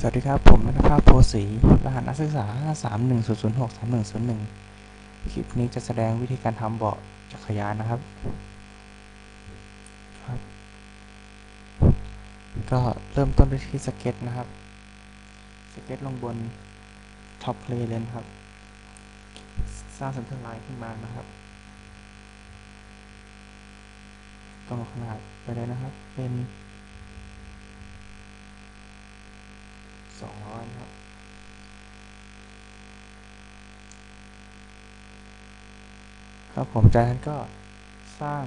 สวัสดีครับ ผมนัทภาพโพสีรหัสนักศึกษา 53100631001 คลิปนี้จะแสดงวิธีการทำเบาะจักรยานนะครับครับ ก็เริ่มต้นด้วยที่สเก็ตนะครับ สเก็ตลงบนท็อปเพลย์เลนครับ สร้างเซนเตอร์ไลน์ขึ้นมานะครับกำหนดขนาดไปเลยนะครับ เป็น สองร้อยครับ ครับผมจากนั้นก็สร้าง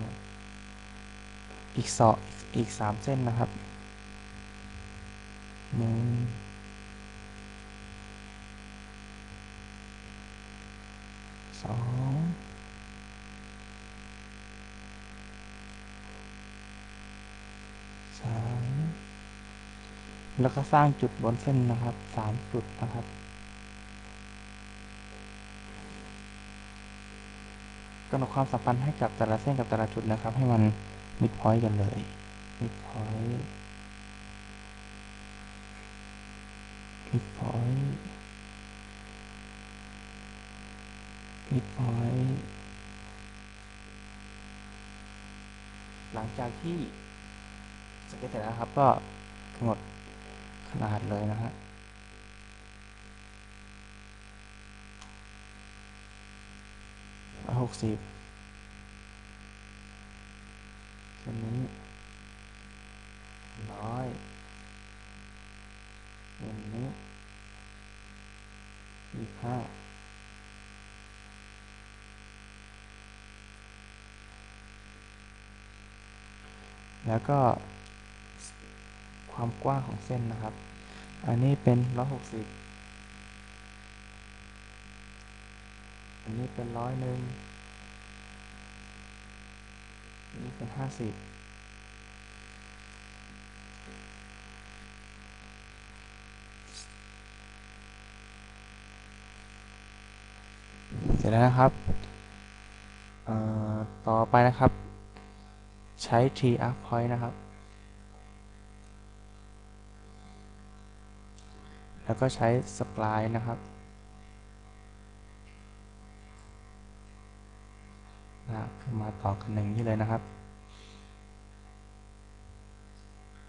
อีกสองอีกสามเส้นนะครับหนึ่งสอง แล้วก็สร้างจุดบนเส้นนะครับสามจุดนะครับ กำหนดความสัมพันธ์ให้กับแต่ละเส้นกับแต่ละจุดนะครับ ให้มันมิดพอยต์กันเลยมิดพอยต์มิดพอยต์มิดพอยต์หลังจากที่สเก็ตเสร็จแล้วครับก็กำหนด ขนาดเลยนะฮะหกสิบเส้นนี้ร้อยเส้นนี้ยี่สิบห้าแล้วก็ ความกว้างของเส้นนะครับ อันนี้เป็นร้อยหกสิบอันนี้เป็นร้อยหนึ่งอันนี้เป็นห้าสิบเสร็จแล้วนะครับ ต่อไปนะครับ ใช้ T arc point นะครับ แล้วก็ใช้สปลายนะครับลากขึ้นมาต่อกันหนึ่งนี้เลยนะครับ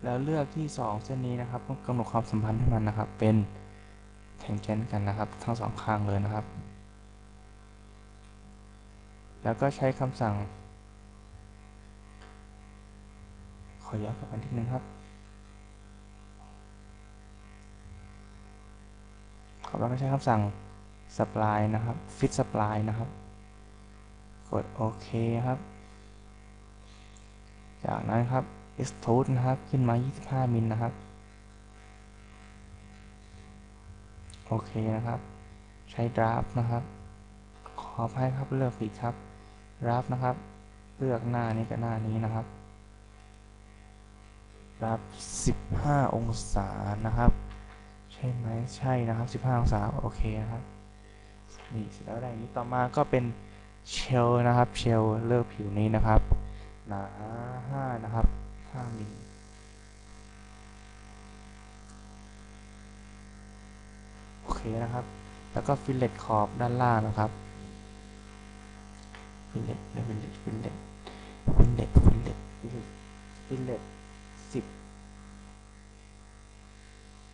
แล้วเลือกที่ 2 เส้นนี้นะครับกำหนดความสัมพันธ์ให้มันนะครับ เป็นแทงเจนกันนะครับ ทั้งสองข้างเลยนะครับ แล้วก็ใช้คำสั่ง ขอย้อนกลับไปนิดนึงครับ เราก็ใช้คำสั่ง supply นะครับ fit supply นะครับ กดโอเคครับ จากนั้นครับ extrude นะครับ ขึ้นมา 25 มิลนะครับ โอเคนะครับ ใช้ draft นะครับ ขออภัยครับเลือกผิดครับ draft นะครับ เลือกหน้านี้กับหน้านี้นะครับ draft 15 องศานะครับ ช่ไหมใช่นะครับ 15 องศาโอเคนะครับนี่เสร็จแล้วได้อย่างนี้ต่อมาก็เป็นเชลนะครับ เชลเลือกผิวนี้นะครับหนา5นะครับ5มิลโอเคนะครับ แล้วก็ฟิลเลตขอบด้านล่างนะครับฟิลเลตฟิลเลตฟิลเลตฟิลเลตฟิลเลตฟิลเลตสิบ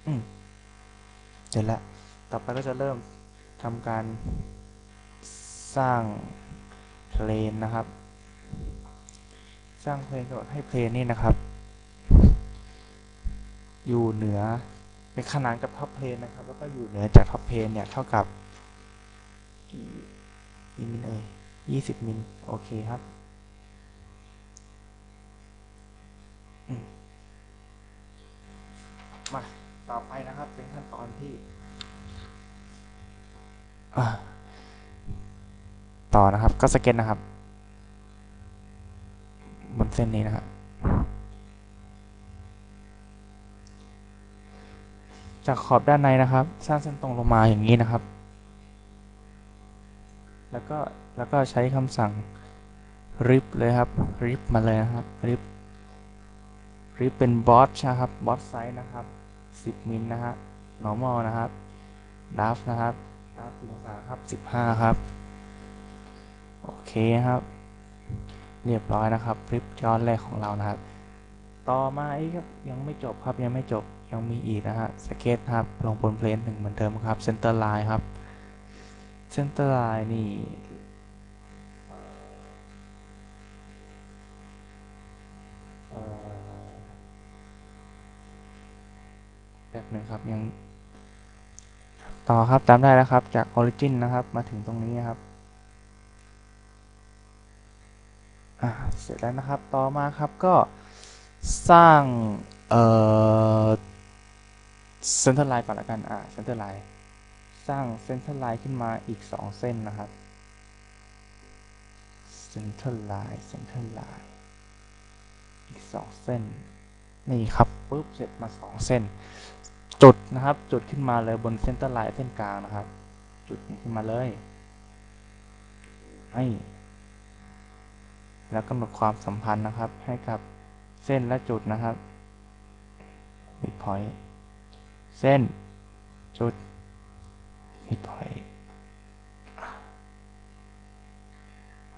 อืม เสร็จแล้ว ต่อไปก็จะเริ่มทำการสร้างเพลนนะครับ สร้างเพลนก็ให้เพลนนี่นะครับ อยู่เหนือเป็นขนานกับท็อปเพลนนะครับ แล้วก็อยู่เหนือจากท็อปเพลนเนี่ยเท่ากับกี่มิลเอ่ยยี่สิบมิลโอเคครับมา ต่อไปนะครับเป็นขั้นตอนที่ต่อนะครับ ก็สเก็ตนะครับ บนเส้นนี้นะครับ จากขอบด้านในนะครับ สร้างเส้นตรงลงมาอย่างนี้นะครับ แล้วก็แล้วก็ใช้คำสั่ง rip เลยครับ rip มาเลยนะครับ rip rip เป็นบอสนะครับบอสไซส์นะครับ 10 มิลนะฮะ normal นะครับ draft นะครับ draft 10องศาครับ 15 ครับ โอเคครับ เรียบร้อยนะครับฟลิปย้อนแรกของเรานะครับ ต่อมาอีกครับ ยังไม่จบครับ ยังไม่จบ ยังมีอีกนะฮะ สเก็ตครับ ลงบนเพลนหนึ่งเหมือนเดิมครับ เซนเตอร์ไลน์ครับ เซนเตอร์ไลน์นี่ นึ่งครับยัง ต่อครับจำได้แล้วครับจาก Origin นะครับ มาถึงตรงนี้ครับเสร็จแล้วนะครับต่อมาครับก็สร้างเอ่อเซนเตอร์ไลน์ก่อนละกันอ่าเซนเตอร์ไลน์สร้างเซนเตอร์ไลน์ขึ้นมาอีก 2 เส้นนะครับเซนเตอร์ไลน์เซนเตอร์ไลน์อีก 2 เส้น นี่ครับปุ๊บเสร็จมา 2 เส้น จุดนะครับ จุดขึ้นมาเลยบนเซนเตอร์ไลน์เส้นกลางนะครับ จุดขึ้นมาเลยให้แล้วกำหนดความสัมพันธ์นะครับ ให้กับเส้นและจุดนะครับ mid point เส้น จุด mid point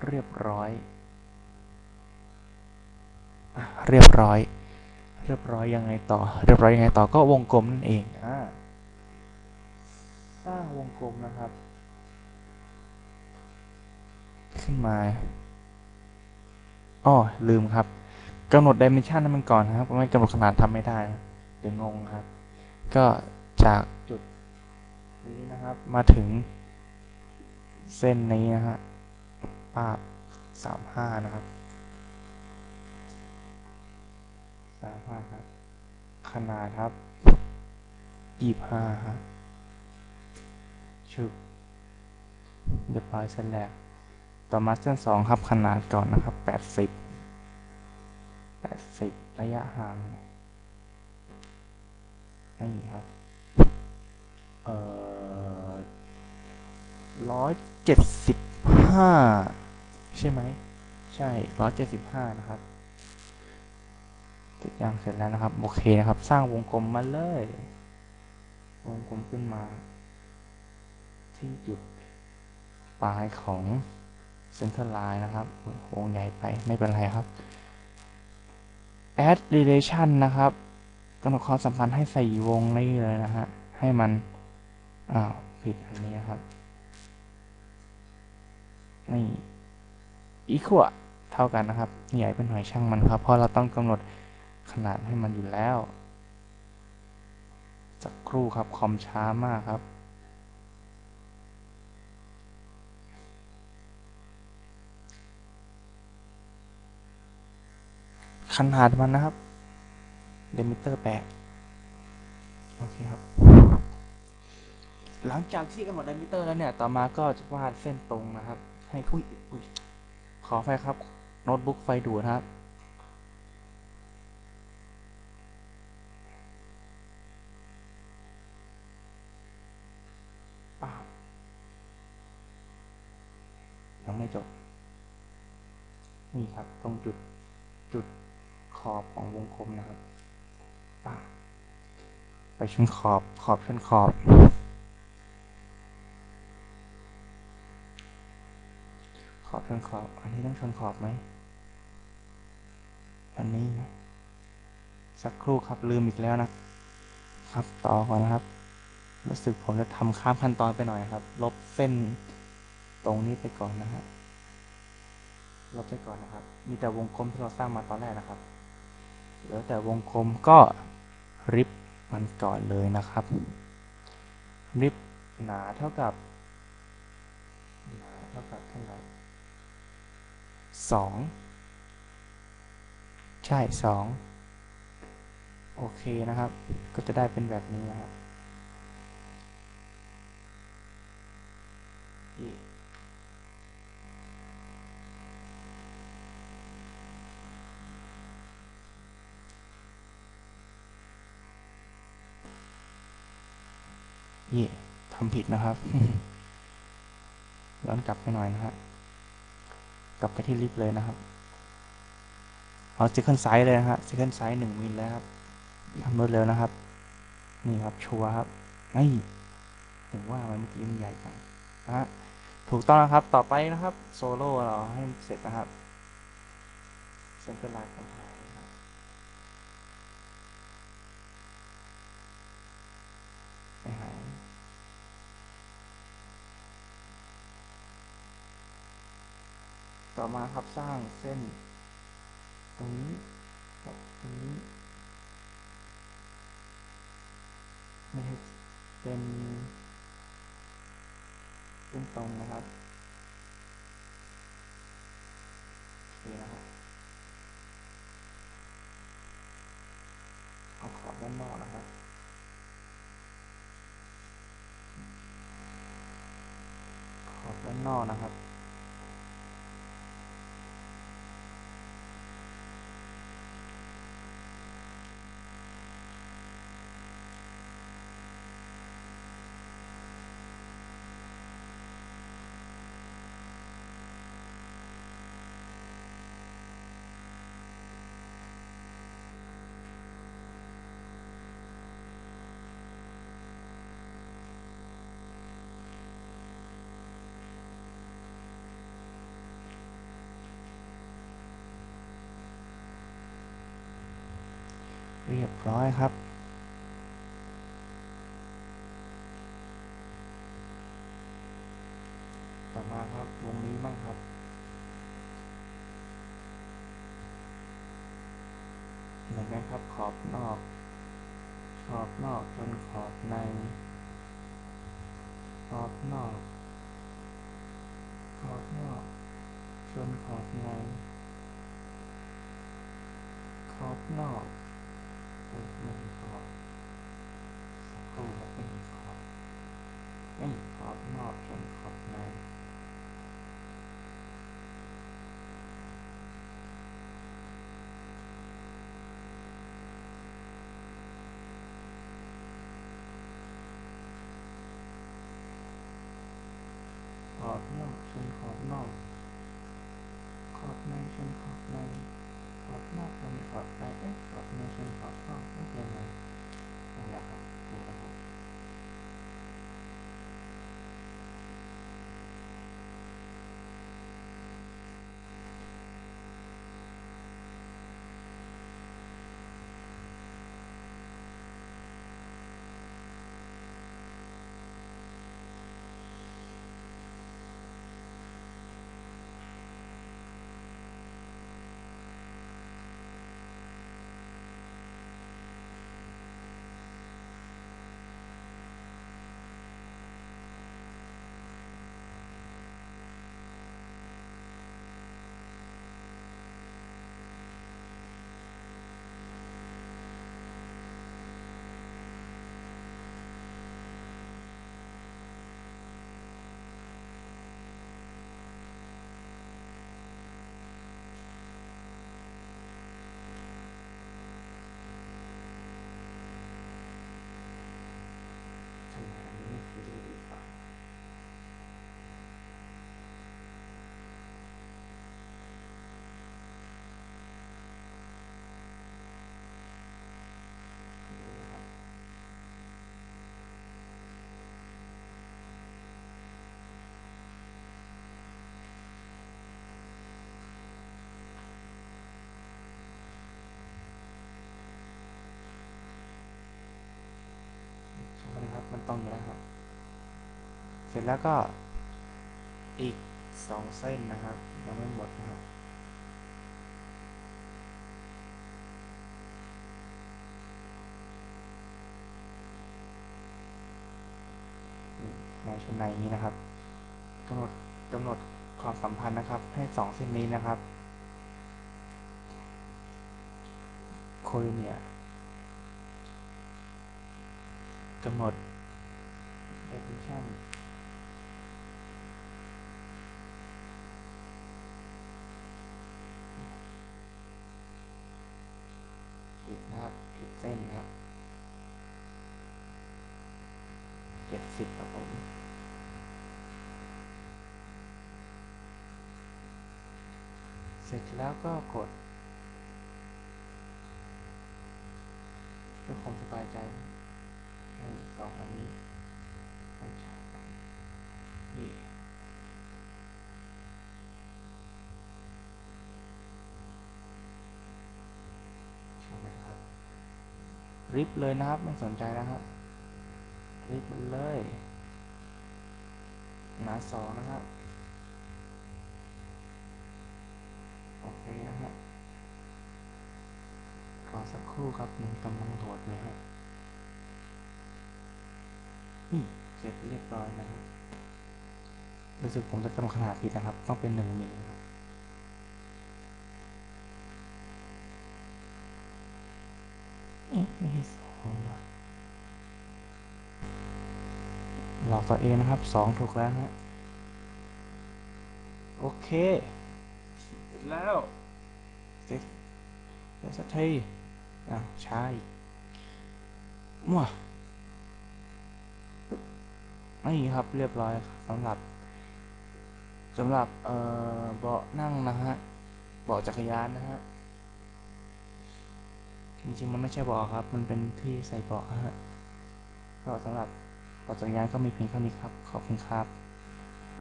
เรียบร้อย เรียบร้อย เรียบร้อยยังไงต่อ เรียบร้อยยังไงต่อก็วงกลมนั่นเองอ่าสร้างวงกลมนะครับ ขึ้นมาอ้อลืมครับกำหนดดิเมนชันให้มันก่อนนะครับไม่กำหนดขนาดทำไม่ได้นะเดี๋ยวงงครับ ก็จากจุดนี้นะครับมาถึงเส้นนี้นะฮะปาบสามห้านะครับ สามห้าครับ ขนาดครับยี่ห้าครับชุบเรียบร้อยเส้นแรกต่อมาเส้นสองครับ ขนาดก่อนนะครับแปดสิบแปดสิบระยะห่างนี่ครับ เอ่อร้อยเจ็ดสิบห้าใช่ไหม ใช่ร้อยเจ็ดสิบห้านะครับ ติดยางเสร็จแล้วนะครับ โอเคนะครับ สร้างวงกลมมาเลย วงกลมขึ้นมา ที่จุดปลายของเซ็นเตอร์ไลน์นะครับวงใหญ่ไปไม่เป็นไรครับ add relation นะครับกำหนดความสัมพันธ์ให้ใส่วงนี้เลยนะฮะ ให้มัน อ้าว ผิดอันนี้ครับ นี่ equal เท่ากันนะครับ ใหญ่เป็นหน่วยช่างมันครับ เพราะเราต้องกำหนด ขนาดให้มันอยู่แล้ว สักครู่ครับคอมช้ามากครับขนาดมันนะครับ เดมิเตอร์แปดโอเคครับ หลังจากที่กำหนดเดมิเตอร์แล้วเนี่ย ต่อมาก็จะวาดเส้นตรงนะครับ ให้คุยขอไฟครับ โน้ตบุ๊กไฟดูดนครับ อ้าวยังไม่จบ นี่ค รงจุดจุดขอบของวงกลมนะครับ ไปชนขอบขอบชนขอบขอบชนขอบ อันนี้ต้องชนขอบไหมอันนี้ สักครู่ครับลืมอีกแล้วนะครับต่อก่อนนะครับ รู้สึกผมจะทำข้ามขั้นตอนไปหน่อยครับ ลบเส้นตรงนี้ไปก่อนนะฮะ ลบไปก่อนนะครับ มีแต่วงกลมที่เราสร้างมาตอนแรกนะครับเหลือแต่วงกลมก็ริบมันก่อนเลยนะครับ ริบหนาเท่ากับหนาเท่ากับเท่าไหร่สองใช่สองโอเคนะครับ ก็จะได้เป็นแบบนี้นะครับ อีกเย่ทำผิดนะครับ ย้อนกลับไปหน่อยนะฮะกลับไปที่ลิฟต์เลยนะครับ เอา second size เลยนะฮะ second size หนึ่งมิลแล้วครับทำรวดเร็วนะครับ นี่ครับ ชัวร์ครับไม่ถึงว่ามันเมื่อกี้มันใหญ่จังนะฮะถูกต้องนะครับ ต่อไปนะครับ โซโล่เราให้มันเสร็จนะครับเซนเตอร์ไลน์ปัญหานครับไม่หาย ต่อมาครับสร้างเส้น ตรงนี้กับตรงนี้ไม่ให้เป็นเส้นตรงนะครับโอเคนะครับเอาขอบด้านนอกนะครับขอบด้านนอกนะครับ เรียบร้อยครับ ต่อมาครับวงนี้บ้างครับ เหมือนกันครับขอบนอก ขอบนอกจนขอบใน ขอบนอก ขอบนอกจนขอบใน ขอบนอก ไม่มีขอบสักครู่ครับไม่มีขอบไม่มีขอบนอกจนขอบในขอบนอกจนขอบนอกขอบในจนขอบใน นอกมันขอบไปเอ๊ะขอบในเชิงขอบนอกไม่เป็นไรนั่นแหละครับดูนะครับ ทำงานนี้คือดีดีกว่าดูนะครับใช่ไหมครับ มัน ตรงอยู่แล้วครับ เสร็จแล้วก็อีกสองเส้นนะครับยังไม่หมดนะครับในชุดในนี้นะครับกำหนดกำหนดความสัมพันธ์นะครับ ให้สองเส้นนี้นะครับโคลเนียกำหนด definition ผิดนะครับผิดเส้นครับเจ็ดสิบครับผมเสร็จแล้วก็กดเพื่อความสบายใจให้สองอันนี้ ริบเลยนะครับ ไม่สนใจแล้วครับริบเลยหนาสองนะครับ โอเคนะฮะรอสักครู่ครับมันกำลังโหลดเลยฮะนี่เสร็จเรียบร้อยนะครับรู้สึกผมจะกำขนาดผิดนะครับ ต้องเป็นหนึ่งมิลครับเอ๊ะไม่ใช่สองว่ะ หลอกตัวเองนะครับสองถูกแล้วฮะโอเคเสร็จแล้วเสร็จเสร็จสักทีอ้าวใช่มั่วนี่ครับเรียบร้อยสำหรับสำหรับเอ่อเบาะนั่งนะฮะเบาะจักรยานนะฮะ จริงๆมันไม่ใช่เบาะครับ มันเป็นที่ใส่เบาะฮะก็สำหรับเบาะจักรยานก็มีเพียงเท่านี้ครับ ขอบคุณครับ